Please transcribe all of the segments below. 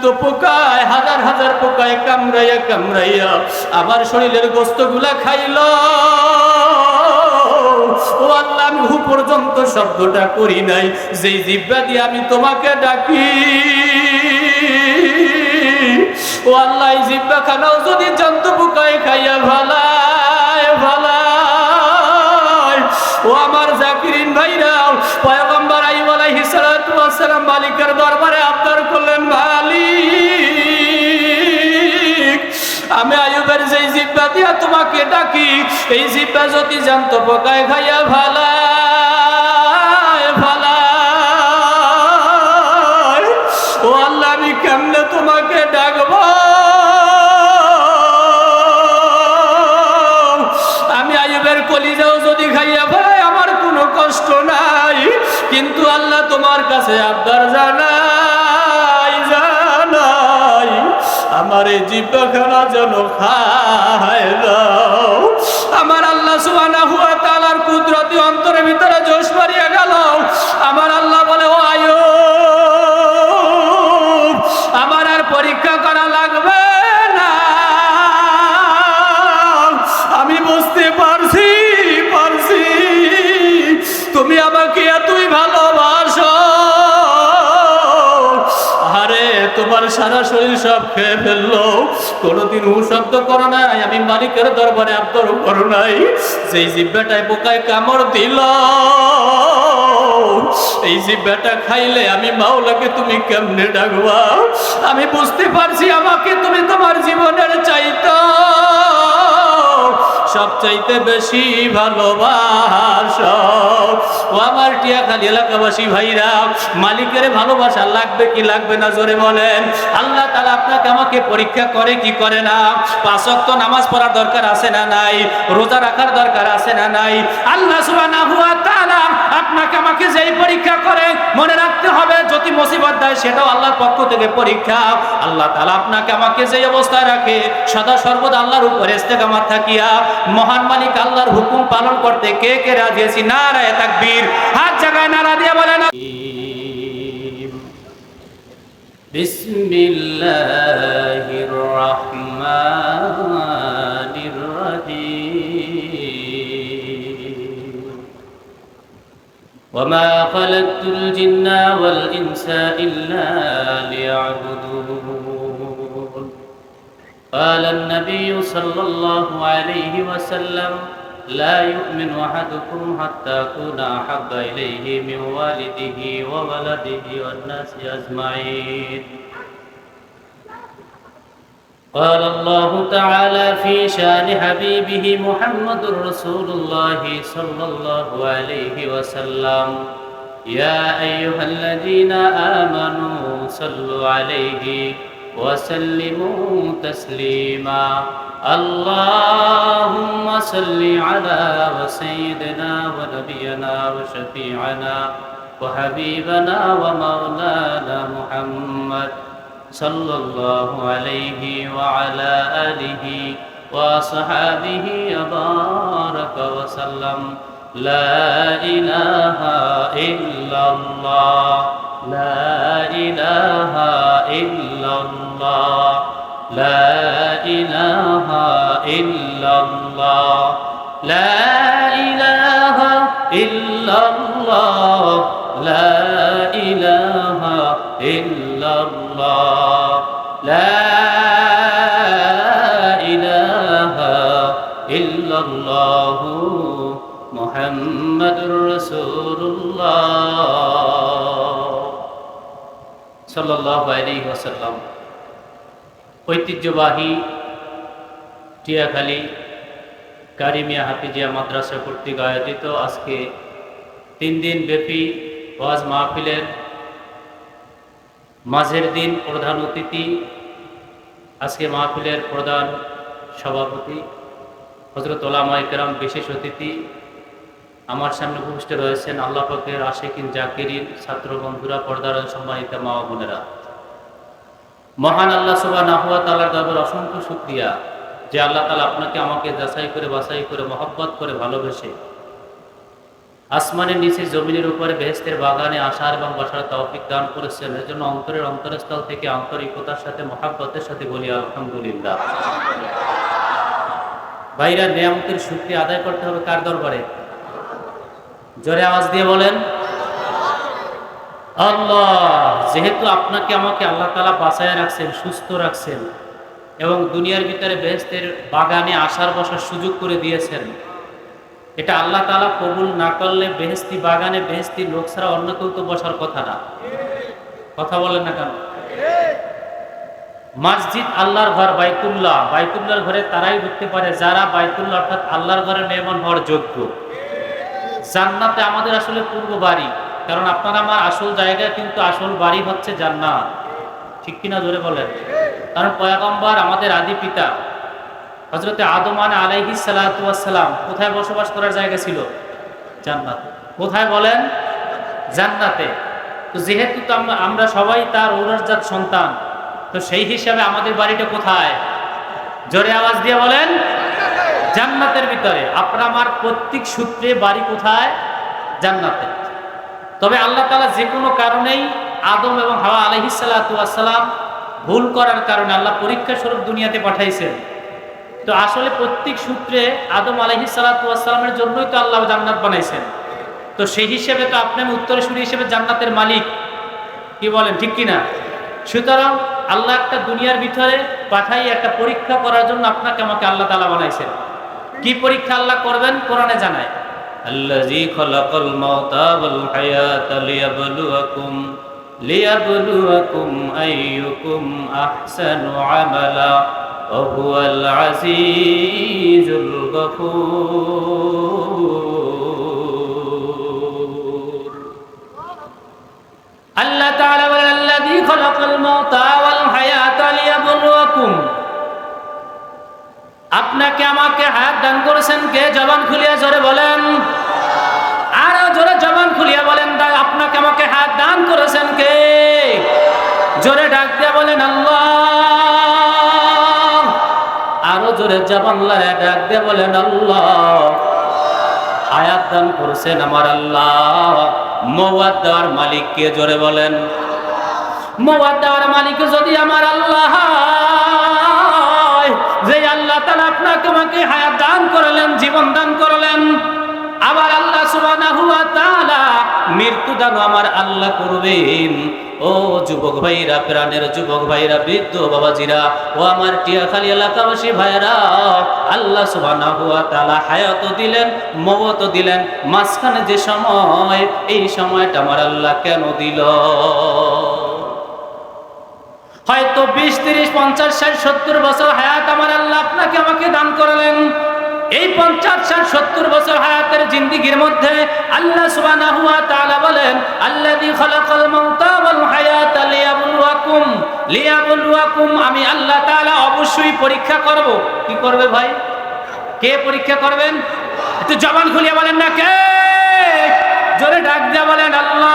জ্যান্ত পোকায়, হাজার হাজার পোকায় কামড়াইয়া কামড়াইয়া আমার শরীরের গোস্তগুলা খাইল। ও আল্লাহ, আমি হু পর্যন্ত শব্দটা করি নাই, যেই জিব্বা দিয়ে আমি তোমাকে ডাকি। ও আল্লাহ জিব্বা খানাও যদি জ্যান্ত পোকায় খাইয়া ভালায় আয়ুবের যেই জিব্বা দিয়া তোমাকে ডাকি, এই জিব্বা যদি জানত পোকায় খাইয়া কোনো কষ্ট নাই। কিন্তু আল্লাহ তোমার কাছে আবদার জানাই আমার এই জিব্বাখানা যেন খায় আমার আল্লাহ সুবহানাহু সারা শরীর সব খেয়ে ফেলল। কোনোদিন হু শব্দ করো নাই, আমি মালিকের দরবারে আব্দর করো নাই। সেই জিব্বাটায় বোকায় কামড় দিল, এই জিব্বাটা খাইলে আমি মাওলাকে তুমি কেমনে ডাকবা? আমি বুঝতে পারছি আমাকে তুমি তোমার জীবনের চাইতো। সবচাইতে বেশি ভালোবাসো। ও আমার টিয়াখালী এলাকাবাসী ভাইরা, মালিকের ভালোবাসা লাগবে কি লাগবে না জোরে বলেন। আল্লাহ তালা আপনাকে আমাকে পরীক্ষা করে কি করে না? পাঁচক্ত নামাজ পড়ার দরকার আছে না নাই? রোজা রাখার দরকার আছে না নাই? আল্লাহ সুবাহ আপনাকে আমাকে যেই পরীক্ষা করে মনে রাখতে হবে যদি মুসিবত দেয় সেটাও আল্লাহর পক্ষ থেকে পরীক্ষা আল্লাহ তাআলা আপনাকে আমাকে যেই অবস্থায় রাখে সদা সর্বদা আল্লাহর উপরে ইস্তেকামাত থাকিয়া মহান মালিক আল্লাহর হুকুম পালন করতে কে কে রাজি আছি নারায়ে তাকবীর হাত জায়গায় নারা দিয়ে বলেন بسم الله الرحمن وما خلقت الجن والإنس إلا ليعبدون. قال النبي صلى الله عليه وسلم لا يؤمن أحدكم حتى أكون أحب إليه من والده وولده والناس أجمعين. قال الله تعالى في شان حبيبه محمد رسول الله صلى الله عليه وسلم. يا أيها الذين آمنوا صلوا عليه وسلموا تسليما. اللهم صل على وسيدنا ونبينا وشفيعنا وحبيبنا ومولانا محمد صلى الله عليه وعلى آله وصحابه وبارك وسلم. لا إله إلا الله. لا إله إلا الله. لا إله إلا الله. لا إله إلا الله. لا إله إلا الله. ঐতিহ্যবাহী টিয়াখালী, কারিমিয়া হাফিজিয়া মাদ্রাসা কর্তৃক আয়োজিত আজকে তিন দিন ব্যাপী ওয়াজ মাহফিলের মাঝের দিন প্রধান অতিথি, আজকে মাহফিলের প্রধান সভাপতি হজরতলা মাইকেরাম বিশেষ অতিথি আমার সামনে উপস্থিত রয়েছেন আল্লাহ পাকের আশেকিন জাকিরিন, ছাত্র বন্ধুরা, পর্দার সম্মানিত মা বোনেরা। মহান আল্লাহ সুবাহ নাহুয়া তালার দরবার অসংখ্য শুক্রিয়া যে আল্লাহ তালা আপনাকে আমাকে যাচাই করে, বাছাই করে, মহব্বত করে ভালোবেসে আসমানের নিচে জমিনের উপরে বেহেস্তের বাগানে আসার এবং বসার তৌফিক দান করেছেন। এর জন্য অন্তরের অন্তরস্থল থেকে আন্তরিকতার সাথে, মহাব্বতের সাথে বলি আলহামদুলিল্লাহ। ভাইরা, নিয়ামতের শুক্রিয়া আদায় করতে হবে কার দরবারে? জোরে আওয়াজ দিয়ে বলেন, আল্লাহ, যেহেতু আপনাকে আমাকে আল্লাহ তালা বাঁচায় রাখছেন, সুস্থ রাখছেন এবং দুনিয়ার ভিতরে বেহেস্তের বাগানে আসার বসার সুযোগ করে দিয়েছেন, এটা আল্লাহ তালা কবুল না করলে বেহেস্তি বাগানে বেহেস্তি লোক ছাড়া অন্য কেউ তো বসার কথা না। কথা বলেন না কেন? মসজিদ আল্লাহর ঘর, বাইতুল্লাহ। বাইতুল্লাহর ঘরে তারাই ঢুকতে পারে, যারা বাইতুল্লাহ অর্থাৎ আল্লাহর ঘরে মেহমান হওয়ার যোগ্য। জান্নাতে আমাদের আসলে পূর্ব বাড়ি। কারণ আপনারা আমার আসল জায়গা কিন্তু আসল বাড়ি হচ্ছে জান্নাত। ঠিক কিনা জোরে বলেন? কারণ পয়াগম্বর আমাদের আদি পিতা হজরতে আদমান আলাইহি সালাম কোথায় বসবাস করার জায়গা ছিল? জান্নাত। কোথায় বলেন? জান্নাতে। তো যেহেতু তো আমরা- আমরা সবাই তার ঔরজাত সন্তান, তো সেই হিসাবে আমাদের বাড়িটা কোথায়? জোরে আওয়াজ দিয়ে বলেন। জান্নাতের ভিতরে। আপনার আমার প্রত্যেক সূত্রে বাড়ি কোথায়? জান্নাতে। তবে আল্লাহ তালা যে কোনো কারণেই আদম এবং হাওয়া আলহিসাল্লাম ভুল করার কারণে আল্লাহ পরীক্ষা স্বরূপ দুনিয়াতে পাঠাইছেন। তো আসলে প্রত্যেক সূত্রে আদম আলহিসাল্লামের জন্যই তো আল্লাহ জান্নাত বানাইছেন। তো সেই হিসেবে তো আপনি আমি উত্তরসূরি হিসেবে জান্নাতের মালিক। কি বলেন, ঠিক কিনা? সুতরাং আল্লাহ একটা দুনিয়ার ভিতরে পাঠাই, একটা পরীক্ষা করার জন্য আপনাকে আমাকে আল্লাহ তালা বানাইছেন। কি পরীক্ষা আল্লাহ করবেন? কোরআনে জানায়, আল্লাযী খলাকাল মাউতা ওয়াল হায়াতা লিয়াবলুয়াকুম লিয়াবলুয়াকুম আইয়ুকুম আহসানু আমালা, ওয়া হুয়াল গফুর। আল্লাহ তাআলা আপনাকে আমাকে হায়াত দান করেছেন কে? জবান খুলিয়া জোরে বলেন। আরও জোরে জবান খুলিয়া বলেন আপনাকে আমাকে হায়াত দান করেছেন কে? জোরে ডাক দিয়া বলেন, আল্লাহ। আরও জোরে জবান লাগায় ডাক দিয়া বলেন, আল্লাহ। হায়াত দান করছেন আমার আল্লাহ। মৌয়াদ দেওয়ার মালিক জোরে বলেন। মৌয়াদ মালিক যদি আমার আল্লাহ। যে আল্লাহ তালা আপনাকে আমাকে হায়াত দান করলেন, জীবন দান করলেন। আবার আল্লাহ সুবহানাহু ওয়া তাআলা মৃত্যু দান আমার আল্লাহ করবেন। ও যুবক ভাইরা, প্রাণের যুবক ভাইরা, বৃদ্ধ বাবাজিরা, ও আমার টিয়াখালী এলাকাবাসী ভাইরা আল্লাহ সুবহানাহু ওয়া তাআলা হায়াত দিলেন মওত দিলেন। মাঝখানে যে সময়, এই সময়টা আমার আল্লাহ কেন দিল? হয়তো বিশ, তিরিশ, পঞ্চাশ, ষাট, সত্তর বছর হায়াত আমার আল্লাহ আপনাকে আমাকে দান করলেন। এই পঞ্চাশ, ষাট, সত্তর বছর হায়াতের জিন্দিগির মধ্যে আল্লাহ তাআলা বলেন লিয়াবলুয়াকুম আমি আল্লাহ অবশ্যই পরীক্ষা করব। কি করবে ভাই? কে পরীক্ষা করবেন? একটু জবান খুলিয়া বলেন না কে? জোরে ডাক দিয়া বলেন, আল্লাহ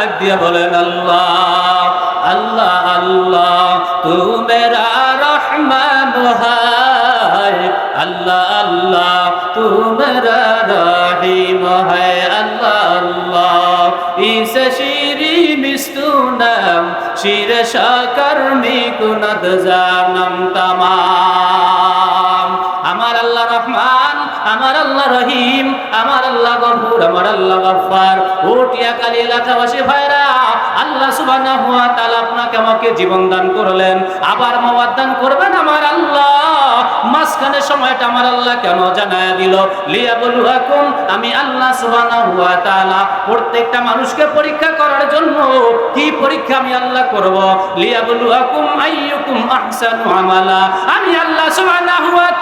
ডাক দিয়া বলেন, আল্লাহ আল্লাহ আল্লাহ তু মেরা রহমান হায়। আল্লাহ আল্লাহ তু মেরা রহিম হায়। আল্লাহ আল্লাহ, ইস শিরি মিস্তুনাম শির শাকর মিকুনাদ জানম এলাকাবাসী ভাইরা আল্লাহ আপনাকে আমাকে জীবন দান করলেন। আবার দান করবেন আমার আল্লাহ। মাঝখানে সময়টা আমার আল্লাহ কেন দিল? আমি আল্লাহ প্রত্যেকটা মানুষকে পরীক্ষা করার জন্য কি পরীক্ষা আমি আল্লাহ করব? লিয়াবলুয়াকুম আইয়ুকুম আহসানু আমি আল্লাহ সুবহানাহু ওয়া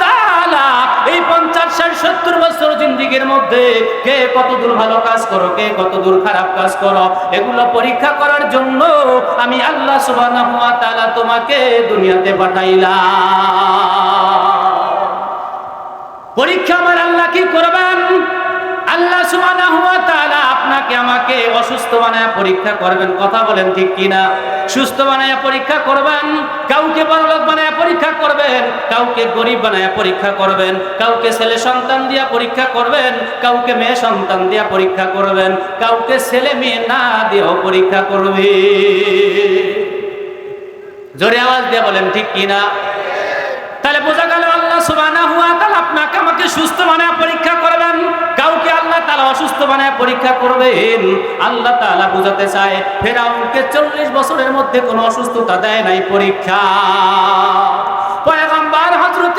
এই পঞ্চাশ, ষাট, সত্তর বছর জিন্দিগির মধ্যে কে কত দূর ভালো কাজ করো, কে কত দূর খারাপ কাজ করো, এগুলো পরীক্ষা করার জন্য আমি আল্লাহ তাআলা তোমাকে দুনিয়াতে পাঠাইলাম। পরীক্ষা আমার আল্লাহ কি করবেন? আল্লাহ সুবহানাহু ওয়া তাআলা আপনাকে আমাকে অসুস্থ বানায় পরীক্ষা করবেন, কথা বলেন ঠিক কিনা? সুস্থ বানায় পরীক্ষা করবেন, কাউকে বড়লোক বানায় পরীক্ষা করবেন, কাউকে গরিব বানায় পরীক্ষা করবেন, কাউকে ছেলে সন্তান দিয়া পরীক্ষা করবেন, কাউকে মেয়ে সন্তান দিয়া পরীক্ষা করবেন, কাউকে ছেলে মেয়ে না দিয়েও পরীক্ষা করবে। জোরে আওয়াজ দিয়ে বলেন, ঠিক কিনা? তাহলে বোঝা গেল আল্লাহ সুবহানাহু ওয়া তাআলা আপনাকে আমাকে সুস্থ বানায় পরীক্ষা করবেন, কাউকে আল্লাহ তাআলা অসুস্থ বানায় পরীক্ষা করবেন। আল্লাহ তাআলা বোঝাতে চায়, ফেরাউনকে 40 বছরের মধ্যে কোনো অসুস্থতা দেয় নাই পরীক্ষা।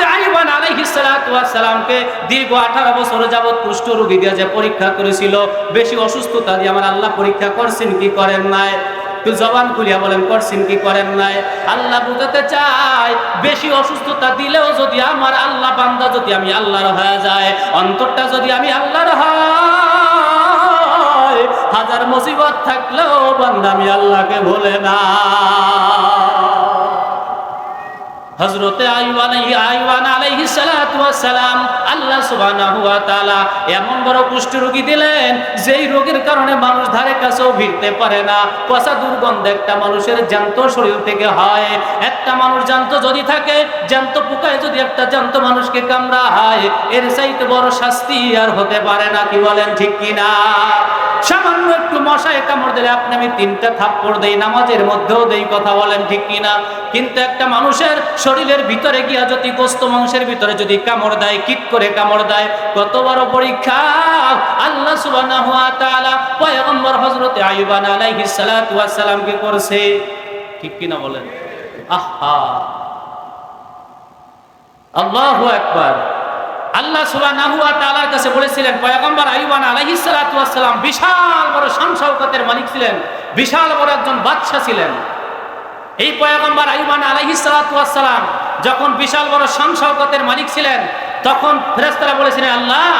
পয়গম্বর হযরত আইয়ুব আলাইহিস সালাতু ওয়াস সালামকে দীর্ঘ 18 বছর যাবত কুষ্ঠ রোগী দিয়ে যে পরীক্ষা করেছিল, বেশি অসুস্থতা দিয়ে আমার আল্লাহ পরীক্ষা করছেন কি করেন নাই? একটু জবান খুলিয়া বলেন, করছেন কি করেন নাই? আল্লাহ বুঝাতে চাই অসুস্থতা দিলেও যদি আল্লাহ যদি আমি আল্লাহর যায়, অন্তরটা যদি আমি আল্লাহর হাজার মুসিবত থাকলেও বান্দা আমি আল্লাহকে ভুলে না। হজরতে সালাম আল্লাহ তাআলা এমন বড় কুষ্ঠ রোগী দিলেন, যেই রোগের কারণে মানুষ ধারে কাছেও ভিড়তে পারে না। পচা দুর্গন্ধ একটা মানুষের জ্যান্ত শরীর থেকে হয়। একটা মানুষ জ্যান্ত যদি থাকে, জ্যান্ত পোকায় যদি একটা জ্যান্ত মানুষকে কামড়ায়, এর চাইতে বড় শাস্তি আর হতে পারে না, কি বলেন ঠিক কিনা? সামান্য একটু মশায় কামড় দিলে আপনি আমি তিনটা থাপ্পড় দেই, নামাজের মধ্যেও দেই, কথা বলেন ঠিক কিনা? কিন্তু একটা মানুষের শরীরের ভিতরে গিয়া যদি গোস্ত মাংসের ভিতরে যদি কামড় দেয়, কিট করে কামড় দেয় কত বড় পরীক্ষা, আল্লাহ সুবহানাহু ওয়া তাআলা পয়গম্বর হযরত আইয়ুব আলাইহিস সালাতু ওয়াস করছে। ঠিক কিনা বলেন? আহা! আল্লাহু আকবার! আল্লাহ তাআলার কাছে বলেছিলেন, পয়গম্বর আইয়ুব আলাইহিস সালাতু বিশাল বড় শান শওকতের মালিক ছিলেন, বিশাল বড় একজন বাদশা ছিলেন। এই পয়গম্বর আইমান আলাইহিসালাম যখন বিশাল বড় শান শওকতের মালিক ছিলেন, তখন ফেরেস্তারা বলেছিলেন, আল্লাহ,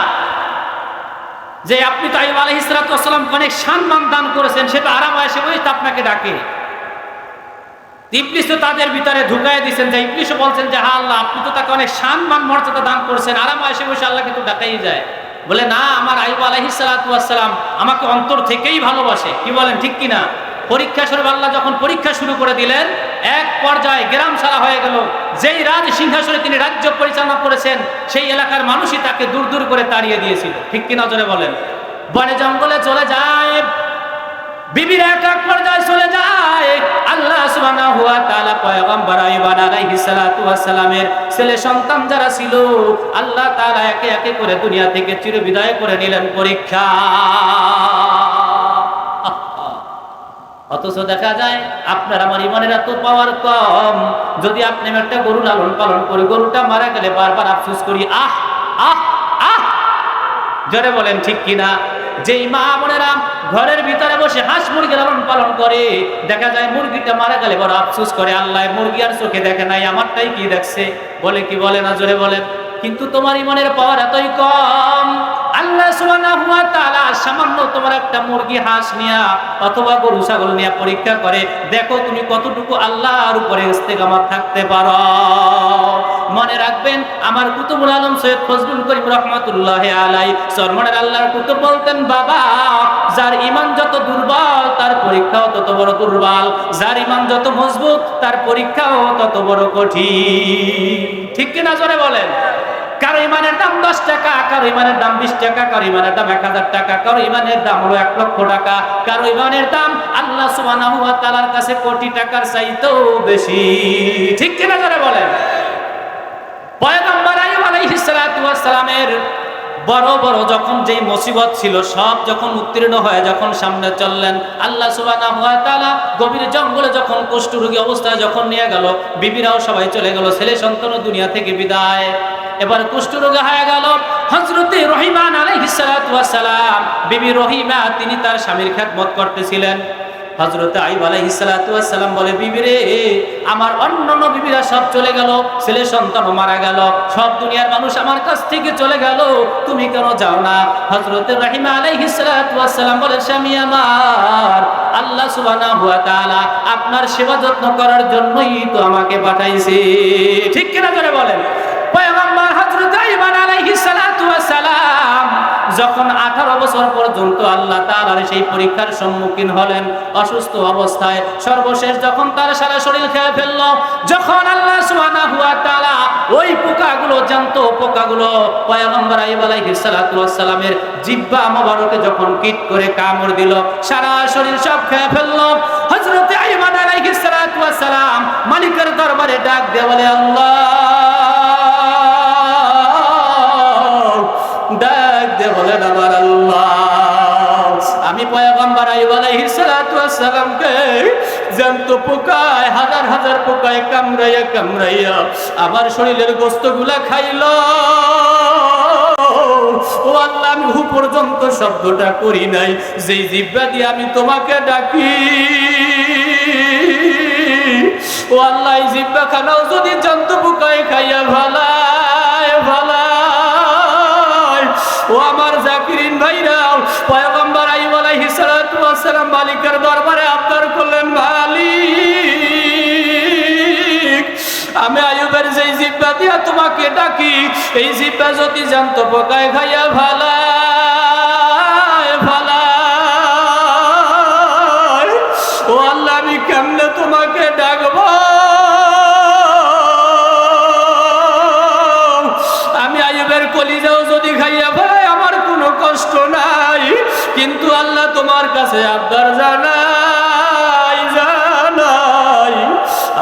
যে আপনি তো আইব আলহিসালাম অনেক সম্মান দান করেছেন সেটা আরাম এসে বই আপনাকে ডাকে। ইবলিশ তো তাদের ভিতরে ঢুকাই দিয়েছেন যে ইবলিশও বলছেন যে, হা আল্লাহ, আপনি তো তাকে অনেক সম্মান মর্যাদা দান করেছেন। আরাম এসে বসে আল্লাহ কিন্তু ডাকাই যায়। বলে, না, আমার আইব আলহিসালাম আমাকে অন্তর থেকেই ভালোবাসে। কি বলেন, ঠিক কিনা? পরীক্ষা স্বরূপ আল্লাহ যখন পরীক্ষা শুরু করে দিলেন, এক পর্যায়ে গ্রাম সারা হয়ে গেল। যেই রাজ সিংহাসনে তিনি রাজ্য পরিচালনা করেছেন, সেই এলাকার মানুষই তাকে দূর দূর করে তাড়িয়ে দিয়েছিল। ঠিক কি নজরে বলেন? বনে জঙ্গলে চলে যায়। বিবির আল্লাহ সুবহানাহু ওয়া তাআলা পয়গম্বর ছেলে সন্তান যারা ছিল, আল্লাহ একে একে করে দুনিয়া থেকে করে নিলেন পরীক্ষা। দেখা যায়, আপনার আমার পাওয়ার কম, যদি আপনি একটা গরু লালন পালন করি গরুটা মারা গেলে বারবার আফসোস করি, আহ আহ আহ। জোরে বলেন, ঠিক কিনা? যেই মা বোনেরা ঘরের ভিতরে বসে হাঁস মুরগি লালন পালন করে, দেখা যায় মুরগিটা মারা গেলে বড় আফসোস করে, আল্লাহ, মুরগি আর চোখে দেখে নাই, আমারটাই কি দেখছে? বলে কি বলে না, জোরে বলেন কিন্তু তোমার ইমানের পাওয়ার এতই কম। আল্লাহ সুবহানাহু ওয়া তাআলা সামান্য তোমার একটা মুরগি, হাঁস নিয়া অথবা গরু, ছাগল নিয়া পরীক্ষা করে, দেখো তুমি কতটুকু আল্লাহর উপরে ইস্তেকামত থাকতে পারো। মনে রাখবেন, আমার কুতুবুল আলম সৈয়দ ফজলুল করিম রহমাতুল্লাহ আলাই সরমনের আল্লাহর কুতুব বলতেন, বাবা, যার ইমান যত দুর্বল, তার পরীক্ষাও তত বড় দুর্বল। যার ইমান যত মজবুত, তার পরীক্ষাও তত বড় কঠিন। ঠিক কিনা জোরে বলেন? কারও ইমানের দাম দশ টাকা, কারও ইমানের দাম বিশ টাকা, কারও ইমানের দাম এক হাজার টাকা, কারও ইমানের দাম হলো এক লক্ষ টাকা, কারও ইমানের দাম আল্লাহ তাআলার কাছে কোটি টাকার চাইতেও বেশি। ঠিক কিনা যারা বলেন? পয়গম্বর আলাইহিস সালাতু বড় বড় যখন যেই মুসিবত ছিল, সব যখন উত্তীর্ণ হয়ে যখন সামনে চললেন, আল্লাহ সুবহানাহু ওয়া তাআলা গভীর জঙ্গলে যখন কুষ্ঠরোগী অবস্থায় যখন নিয়ে গেল, বিবিরাও সবাই চলে গেল, ছেলে সন্তান দুনিয়া থেকে বিদায়। এবার কুষ্ঠরোগে হয়ে গেল হজরতে রহিমান আলাইহিসালাম বিবি রহিমা, তিনি তার স্বামীর খেদমত করতেছিলেন। হজরত আইব আলাইহিসালাম বলে, বিবি রে, আমার অন্য বিবিরা সব চলে গেল, ছেলে সন্তান মারা গেল, সব দুনিয়ার মানুষ আমার কাছ থেকে চলে গেল, তুমি কেন যাও না? হজরত রহিমা আলাইহিসালাম বলে, স্বামী আমার, আল্লাহ সুবহানাহু ওয়া তাআলা আপনার সেবা যত্ন করার জন্যই তো আমাকে পাঠাইছে। ঠিক কিনা করে বলেন? পয়গম্বর হযরত আইমান আলাইহিস সালাতু ওয়াস সালাম যখন বছর পর্যন্ত আল্লাহ তাআলার সেই পরীক্ষার সম্মুখীন হলেন। অসুস্থ অবস্থায় সর্বশেষ যখন তার সারা শরীর খেয়ে ফেলল, যখন আল্লাহ সুবহানাহু ওয়া তাআলা ওই পোকাগুলো জানত, পোকাগুলো সালামের জিহ্বা মোবারকে যখন কিট করে কামড় দিল, সারা শরীর সব খেয়ে ফেলল। হযরতে আইয়ুব আলাইহিস সালাম মালিকের দরবারে ডাক দিয়ে বলে, আল্লাহ বলেন আমার আমি সালাতু ওয়াস সালামকে জ্যান্ত পোকায়, হাজার হাজার পোকায় কামড়াইয়া কামড়াইয়া আমার শরীরের গোস্তগুলা খাইলো। ও আল্লাহ, আমি হু পর্যন্ত শব্দটা করি নাই। যেই জিব্বা দিয়ে আমি তোমাকে ডাকি, ও আল্লাহ জিব্বা খানাও যদি জন্তু পোকায় খাইয়া ভালায় সালাম মালিকের দরবারে আবদার করলেন, মালিক, আমি আয়ুবের যেই জিব্বা দিয়া তোমাকে ডাকি, এই জিব্বা যদি জানত পোকায় খাইয়া ভালায় কাছে আব্বার জানাই জানাই।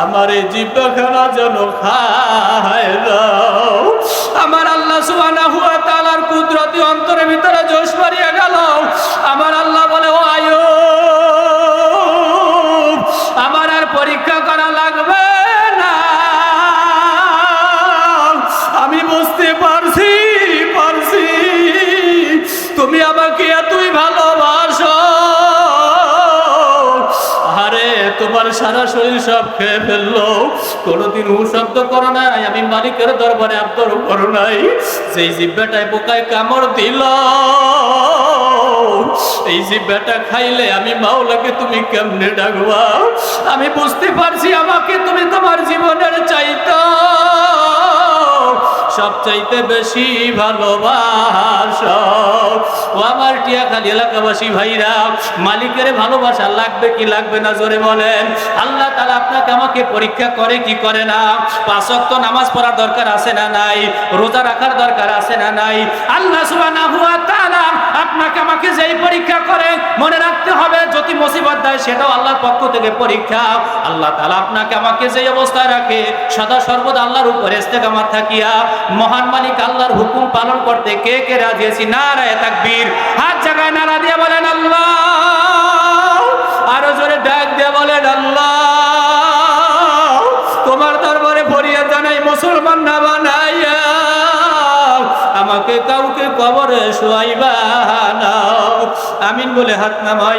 আমার এই জিব্বাখানা যেন খায় আমার আল্লাহ সুবহানাহু ওয়া তাআলার কুদরতি অন্তরের ভিতরে জোশ মারিয়া সব খেয়ে ফেলল। কোনোদিন উ শব্দ করো নাই, আমি মালিকের দরবারে আবদার করো নাই। সেই জিব্বাটায় বোকায় কামড় দিল, এই জিব্বাটা খাইলে আমি মাওলাকে তুমি কেমনে ডাকবা? আমি বুঝতে পারছি আমাকে তুমি তোমার জীবনের চাইতো। সবচাইতে বেশি ভালোবাসো। ও আমার টিয়াখালী এলাকাবাসী ভাইরা, মালিকের ভালোবাসা লাগবে কি লাগবে না জোরে বলেন। আল্লাহ তালা আপনাকে আমাকে পরীক্ষা করে কি করে না? পাঁচক্ত নামাজ পড়ার দরকার আছে না নাই? রোজা রাখার দরকার আছে না নাই? আল্লাহ সুবহানাহু ওয়া তাআলা আপনাকে আমাকে যেই পরীক্ষা করে মনে রাখতে হবে যদি মুসিবত দেয় সেটাও আল্লাহর পক্ষ থেকে পরীক্ষা। আল্লাহ তাআলা আপনাকে আমাকে যেই অবস্থায় রাখে, সদা সর্বদা আল্লাহর উপর ইস্তেকামাত থাকিয়া, মহান মালিক আল্লাহর হুকুম পালন করতে কে কে রাজি আছি? নারায়ে তাকবীর। হাত জায়গায় নারা দিয়ে বলেন, আল্লাহ। আরও জোরে ডাক দিয়ে বলেন, আল্লাহ। তোমার দরবারে ফরিয়াদ জানাই, মুসলমান না বানাইয়া আমাকে কাউকে কবরে শোয়াইবা না। আমিন বলে হাত নামাই।